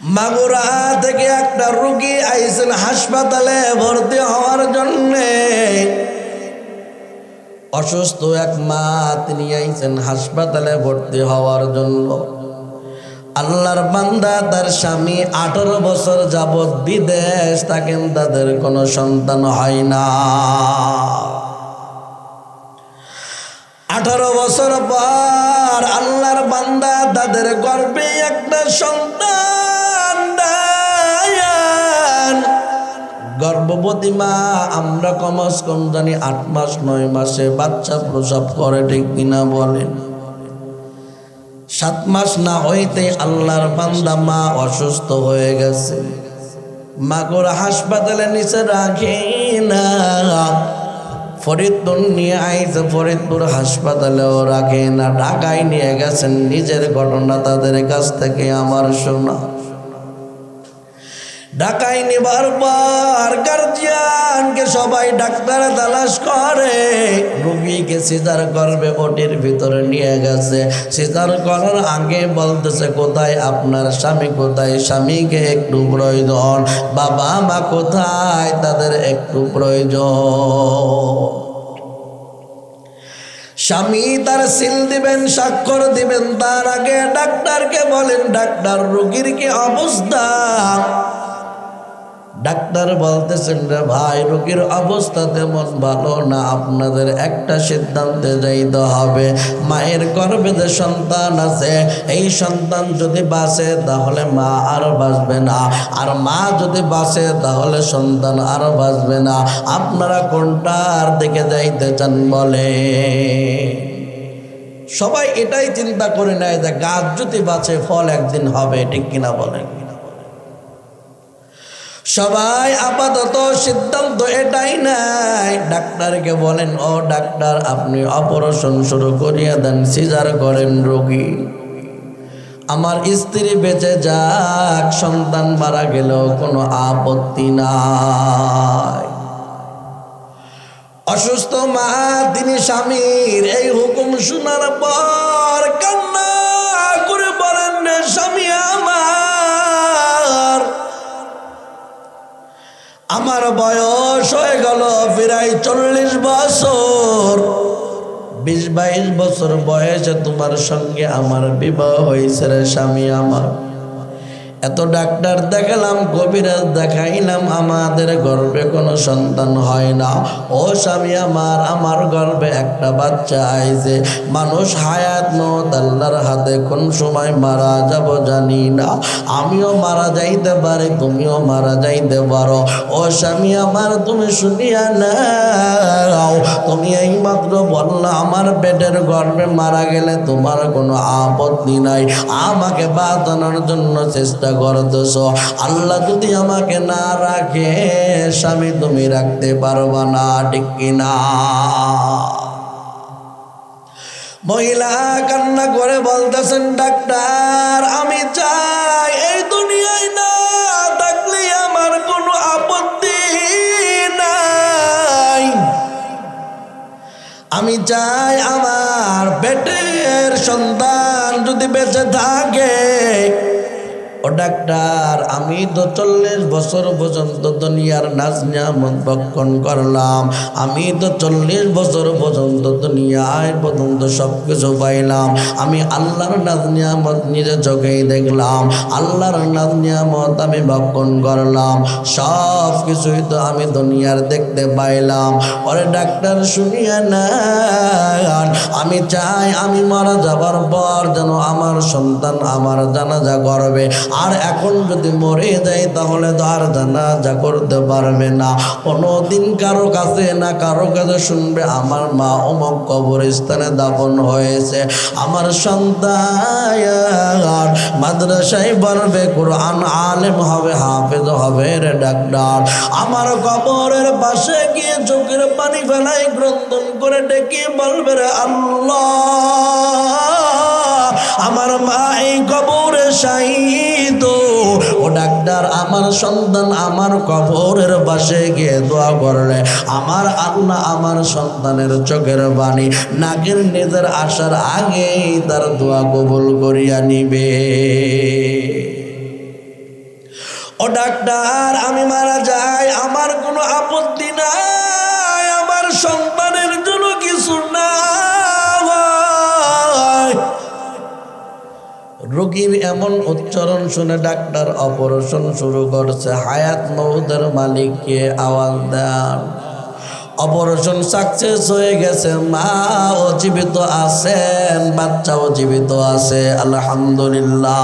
মাগুরা থেকে একটা রুগী আইসেন হাসপাতালে ভর্তি হওয়ার জন্যে। অসুস্থ এক মা, তিনি আইসেন হাসপাতালে ভর্তি হওয়ার জন্য। আল্লাহর বান্দা তার স্বামী আঠারো বছর যাবৎ বিদেশ থাকেন তাদের কোনো সন্তান হয় না। আঠারো বছর পর আল্লাহর বান্দা তাদের গর্বে একটা সন্তান গর্ভবতী মা, আমরা কমাস কম জানি আট মাস, নয় মাসে বাচ্চা প্রসব করে, ঠিক কিনা বলেন সাত মাস না হইতে আল্লাহর বান্দা মা অসুস্থ হয়ে গেছে। মাগুর হাসপাতালে নিচে রাখে না। ফরিদপুর নিয়ে আইছে ফরিদপুর হাসপাতালেও রাখে না। ঢাকায় নিয়ে গেছেন, নিজের ঘটনা তাদের কাছ থেকে আমার শোনা। ঢাকায় নিবার পর গার্জিয়ানকে সবাই ডাক্তার তালাশ করে। রুগীকে সিজার করবে, ওটির ভিতরে নিয়ে গেছে। সিজার করার আগে বলতেছে, কোথায় আপনার স্বামী? কোথায় স্বামীকে একটু প্রয়োজন? বাবা মা কোথায়? তাদের একটু প্রয়োজন। স্বামী তার সিল দিবেন, স্বাক্ষর দিবেন। তার আগে ডাক্তারকে বলেন, ডাক্তার, রুগীর কি অবস্থা? ডাক্তার বলতেছেন রে ভাই, রোগীর অবস্থা তেমন ভালো না, আপনাদের একটা সিদ্ধান্তে যাইতে হবে। মায়ের গর্ভে যে সন্তান আছে, এই সন্তান যদি বাঁচে তাহলে মা আর বাঁচবে না। আর মা যদি বাঁচে তাহলে সন্তান আর বাঁচবে না। আপনারা কোনটার দিকে যাইতে চান বলে সবাই এটাই চিন্তা করে নেয় যে গাছ যদি বাঁচে, ফল একদিন হবে, ঠিক কিনা বলেন? সবাই আপাতত সিদ্ধান্ত এটাই নাই। ডাক্তারকে বলেন, ও ডাক্তার, আপনি অপারেশন শুরু করিয়া দেন, সিজার করেন রোগী। আমার স্ত্রী বেঁচে যাক, সন্তান মারা গেলেও কোনো আপত্তি নাই। অসুস্থ মা, তিনি স্বামীর, এই হুকুম শোনার পর কান্না বয়স হয়ে গেল প্রায় চল্লিশ বছর। বিশ বাইশ বছর বয়সে তোমার সঙ্গে আমার বিবাহ হয়েছে রে স্বামী আমার। এত ডাক্তার দেখালাম, কবিরাজ দেখাইলাম, আমাদের গর্ভে কোনো সন্তান হয় না। ও স্বামী আমার আমার গর্ভে একটা বাচ্চা আইছে। মানুষ হায়াত মত, আল্লাহর হাতে কোন সময় মারা যাব জানি না। আমিও মারা যাইতে পারি, তুমিও মারা যাইতে পারো। ও স্বামী আমার, তুমি শুনিয়া নাও। তুমি এই মাত্র বললা, আমার পেটের গর্ভে মারা গেলে তোমার কোনো আপত্তি নাই। আমাকে বাঁচানোর জন্য চেষ্টা করতেছ? আল্লাহ যদি আমাকে না রাখে, স্বামী তুমি রাখতে পারবা না, ঠিক কিনা? মহিলা কান্না করে বলতেছেন, ডাক্তার, আমি চাই এই দুনিয়ায় না থাকলে আমার কোনো আপত্তি নাই। আমি চাই আমার পেটের সন্তান যদি বেঁচে থাকে ও ডাক্তার, আমি তো চল্লিশ বছর পর্যন্ত দুনিয়ার নাচ নিয়ামত ভক্ষণ করলাম। আমি তো চল্লিশ বছর পর্যন্ত দুনিয়ায় পর্যন্ত সব কিছু পাইলাম। আমি আল্লাহর নাচ নিয়ামত নিজে চোখেই দেখলাম। আল্লাহর নাচ নিয়ামত আমি ভক্ষণ করলাম। সব কিছুই তো আমি দুনিয়ার দেখতে পাইলাম। ওরে ডাক্তার, শুনিয়া না আমি চাই আমি মারা যাবার পর যেন আমার সন্তান আমার জানাজা করবে। আর এখন যদি মরে যায়, তাহলে তো আর জানাজা করতে পারবে না। কোনো দিন কারও কাছে না কারও কাছে শুনবে, আমার মা অমক কবরস্থানে দাপন হয়েছে। আমার সন্তান মাদ্রাসায় পড়বে, কোরআন আলেম হবে, হাফেজ হবে রে ডাক্তার। আমার কবরের পাশে গিয়ে চোখের পানি ফেলাই গ্রন্দন করে ডেকে বলবে রে আল্লাহ, আমার মা এই কবরে শাহিদ ও ডাক্তার, আমার সন্তান আমার কবরের পাশে গিয়ে দোয়া করলে আমার আল্লাহ আমার সন্তানের চোখের বাণী নাকের নিজের আসার আগেই তার দোয়া কবুল করিয়া নিবে। ও ডাক্তার, আমি মারা যাই, আমার কোনো আপত্তি নাই। রোগীর এমন উচ্চারণ শুনে ডাক্তার অপারেশন শুরু করছে। হায়াত মৌদের মালিককে আওয়াজ দেন। অপারেশন সাকসেস হয়ে গেছে, মা ও জীবিত আছেন, বাচ্চাও জীবিত আছে, আলহামদুলিল্লাহ।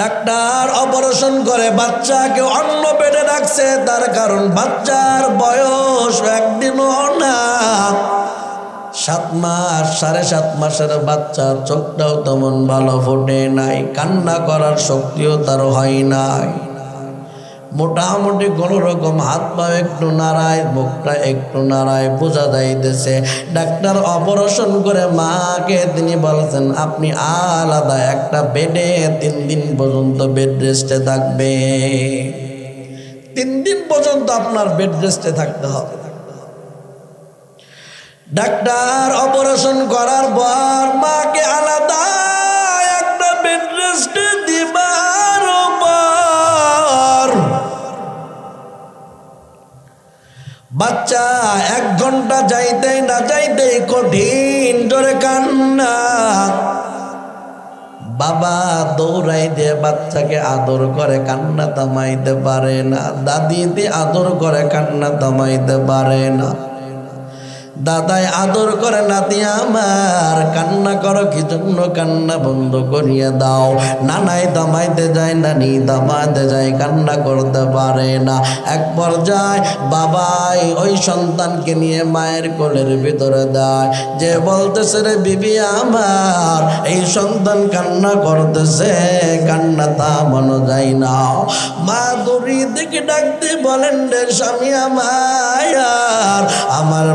ডাক্তার অপারেশন করে, বাচ্চাকে অন্য পেটে রাখছে, তার কারণ বাচ্চার বয়স একদিনও না। সাত মাস, সাড়ে সাত মাসের বাচ্চা, চোখটাও তেমন ভালো ফোটে নাই, কান্না করার শক্তিও তার হয় নাই। মোটামুটি কোনো রকম হাত পা একটু নাড়ায়, মুখটা একটু নাড়ায়, বোঝা যাইতেছে। ডাক্তার অপারেশন করে মাকে তিনি বলছেন, আপনি আলাদা একটা বেডে তিন দিন পর্যন্ত বেড রেস্টে থাকবে তিন দিন পর্যন্ত আপনার বেড রেস্টে থাকতে হবে। ডাক্তার অপারেশন করার পর মাকে আলাদা একটা দিবার বাচ্চা এক ঘণ্টা যাইতে না যাইতে কঠিন জোরে কান্না। বাবা দৌড়াই দিয়ে বাচ্চাকে আদর করে, কান্না থামাইতে পারে না। দাদিতে আদর করে, কান্না থামাইতে পারে না। দাদাই আদর করে, নাতি আমার, কান্না করো কি জন্য কান্না বন্ধ করিয়ে দাও। নানাই দামাইতে যায়, নানি দামাইতে যায়, কান্না করতে পারে না। এক পর্যায় বাবাই ওই সন্তানকে নিয়ে মায়ের কোলের ভিতরে দেয়। যে বলতেছে, রে বিবি আমার, এই সন্তান কান্না করতেছে, কান্না থামানো যায় না। মা দড়ি দিকে ডাকতে বলেন, রে স্বামী আমার আমার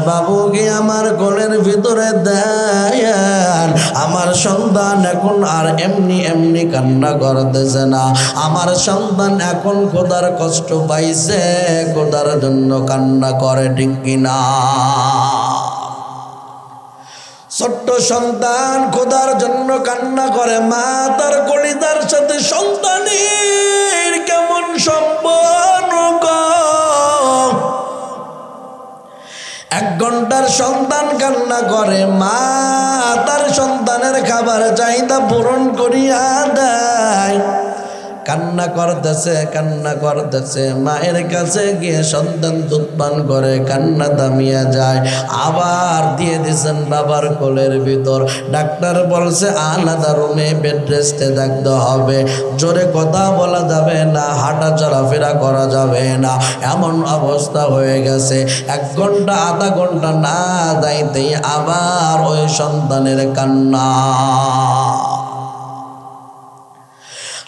বাবুকে আমার কোলের ভিতরে দেন। আমার সন্তান এখন আর এমনি এমনি কান্না করতেছে না। আমার সন্তান এখন খোদার কষ্ট পাইছে, খোদার জন্য কান্না করে, ঠিক কিনা? ছোট্ট সন্তান খোদার জন্য কান্না করে, মা তার কলিদার সাথে সন্তানের এক ঘণ্টার সন্তান কান্না করে মা তার সন্তানের খাবার চাহিদা পূরণ করিয়া দেয়। কান্না করতেছে কান্না করতেছে। মায়ের কাছে গিয়ে সন্তান দুধ পান করে, কান্না দামিয়া যায়। আবার দিয়ে দিছেন বাবার কোলের ভিতর। ডাক্তার বলছে, আলাদা রুমে বেড রেস্টে থাকতে হবে। জোরে কথা বলা যাবে না হাঁটা চলাফেরা করা যাবে না। এমন অবস্থা হয়ে গেছে। এক ঘণ্টা, আধা ঘণ্টা না যাইতেই আবার ওই সন্তানের কান্না।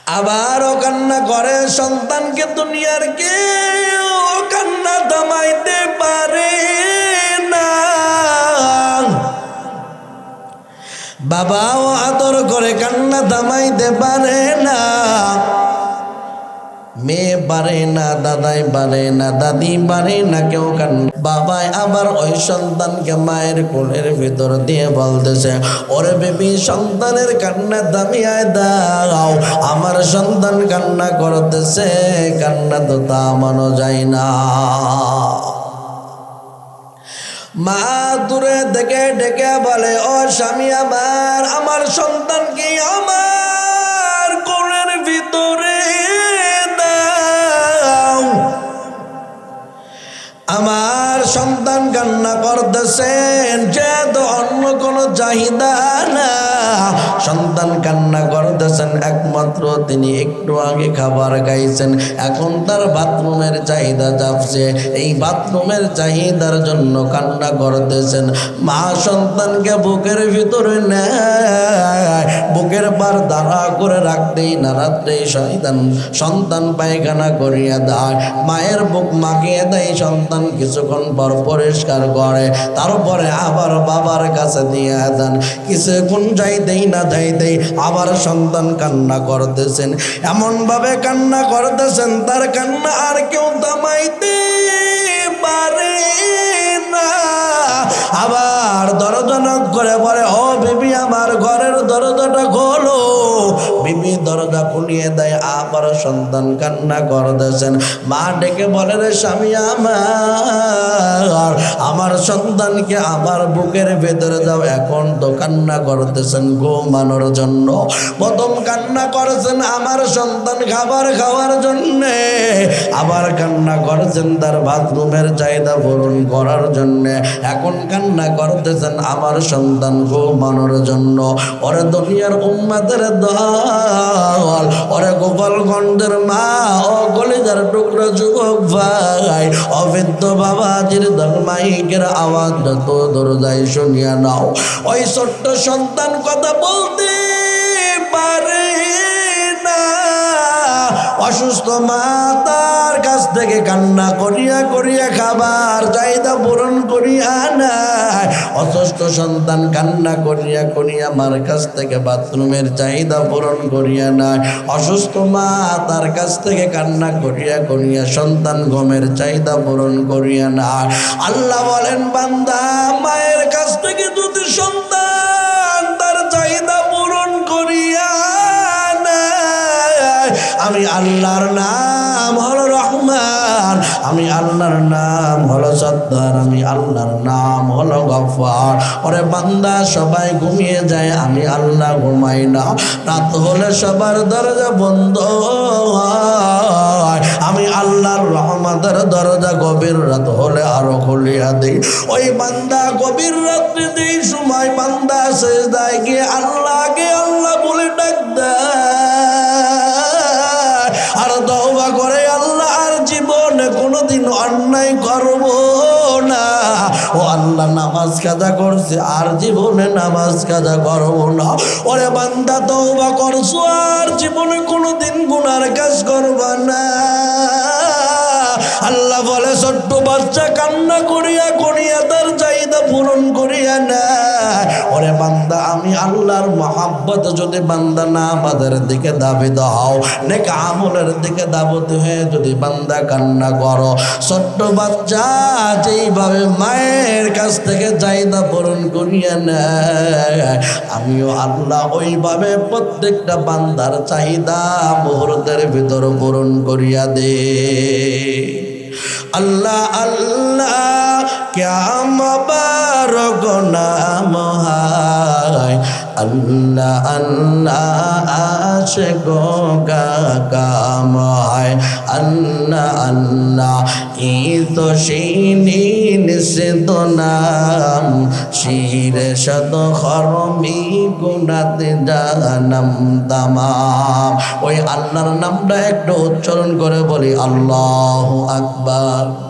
আবারও কান্না করে, সন্তানকে দুনিয়ার কেউ কান্না দমাইতে পারে না। বাবাও আদর করে কান্না দামাইতে পারে না। মেয়ে পারে না, দাদাই পারে না, দাদি পারে না, কেউ কান্না বাবাই আবার ওই সন্তানকে মায়ের কোলের ভিতর দিয়ে বলতেছে, ওরে বেবি, সন্তানের কান্না দামিয়ায় দাও আমার সন্তান কান্না করতেছে, কান্না তো থামানো যায় না। মা দূরে থেকে ডেকে বলে, ও স্বামী আমার আমার সন্তান কি আমার কোনো চাহিদা না সন্তান কান্না করতেছেন, একমাত্র তিনি একটু আগে খাবার খাইছেন। এখন তার বাথরুমের চাহিদা যাচ্ছে এই বাথরুমের চাহিদার জন্য কান্না করতেছেন। মা সন্তানকে বুকের ভিতরে নেয়। বুকের পার দাঁড়া করে রাখতেই না, রাত্রেই সন্তান সন্তান পায়খানা করিয়া দেয়। মায়ের বুক মাখিয়ে দেয়, সন্তান কিছুক্ষণ পর পরিষ্কার করে। তারপরে আবার বাবার কাছে দিয়ে দেন কিছুক্ষণ যাইতেই না যাইতেই আবার সন্তান কান্না করতেছেন। এমনভাবে কান্না করতেছেন, তার কান্না আর কেউ দামাইতে পারে না। আবার দরজনক করে বলে, ও বিবি, আমার ঘরের দরজাটা খোলো। বিবি দরজা খুলিয়ে দেয়, আবার সন্তান কান্না করতেছেন। মা ডেকে বলে, রে স্বামী আমার আমার সন্তানকে আমার বুকের ভেতরে যাও এখন তো কান্না করতেছেন ঘুমানোর জন্য। প্রথম কান্না করেছেন আমার সন্তান খাবার খাওয়ার জন্যে, আবার কান্না করেছেন তার বাথরুমের চাহিদা পূরণ করার জন্যে। এখন কান্না করতেছেন আমার সন্তান ঘুমানোর জন্য। ওরে দুনিয়ার উম্মাদের দল ওরে গোপালগঞ্জের মা, ও কলিজার টুকরো যুবক ভাই অবিদ্য বাবাজির ধর্মাইকের আওয়াজ যত দরজায় শুনিয়া নাও। ওই ছোট্ট সন্তান কথা বলতে পারে না। অসুস্থ মাতার কাছ থেকে কান্না করিয়া করিয়া খাবার চাহিদা পূরণ করিয়া নাই অসুস্থ সন্তান কান্না করিয়া করিয়া মার কাছ থেকে বাথরুমের চাহিদা পূরণ করিয়া নাই অসুস্থ মা তার কাছ থেকে কান্না করিয়া করিয়া সন্তান গমের চাহিদা পূরণ করিয়া নাই আল্লাহ বলেন বান্দা মায়ের কাছ থেকে যদি সন্তান তার চাহিদা পূরণ করিয়া নেয়, আমি আল্লাহর নাম হলো রহমান আমি আল্লাহর নাম হলো সত্তার, আমি আল্লাহর নাম হলো গফার। ওরে বান্দা, সবাই ঘুমিয়ে যায়, আমি আল্লাহ ঘুমাই না। রাত হলে সবার দরজা বন্ধ আমি আল্লাহর রহমতের দরজা গভীর রাত হলে আরও খুলিয়া দিই। ওই বান্দা গভীর রাত্রে দিই, সময় বান্দা শেষ দায়, গিয়ে আল্লাহকে নামাজ কাজা করছে, আর জীবনে নামাজ কাজা করব না। ওরে বান্দা তৌবা করছ, আর জীবনে কোনোদিন গুনার কাজ করবা না। আল্লাহ বলে, ছোট্ট বাচ্চা কান্না করিয়া করিয়া তার চাহিদা পূরণ করিয়া না ওরে বান্দা, আমি আল্লাহর মহাব্বত যদি বান্দা না আমাদের দিকে দাবি দাও নেক আমলের দিকে দাবত হয়ে যদি বান্দা কান্না করো, ছোট্ট বাচ্চা যেইভাবে মায়ের কাছ থেকে চাহিদা পূরণ করিয়া নেয়, আমিও আল্লাহ ওইভাবে প্রত্যেকটা বান্দার চাহিদা মুহূর্তের ভিতর পূরণ করিয়া দে আল্লাহ আল্লাহ ক্যাম বারক নাম হায় আল্লাহ আল্লাহ আশে গো কাম আল্লাহ আল্লাহ ই তো শিনি নিষেধ নাম। শির শত খরমি গুণাতে জানাম তামাম। ওই আল্লাহর নামটা একটু উচ্চারণ করে বলি, আল্লাহ আকবার।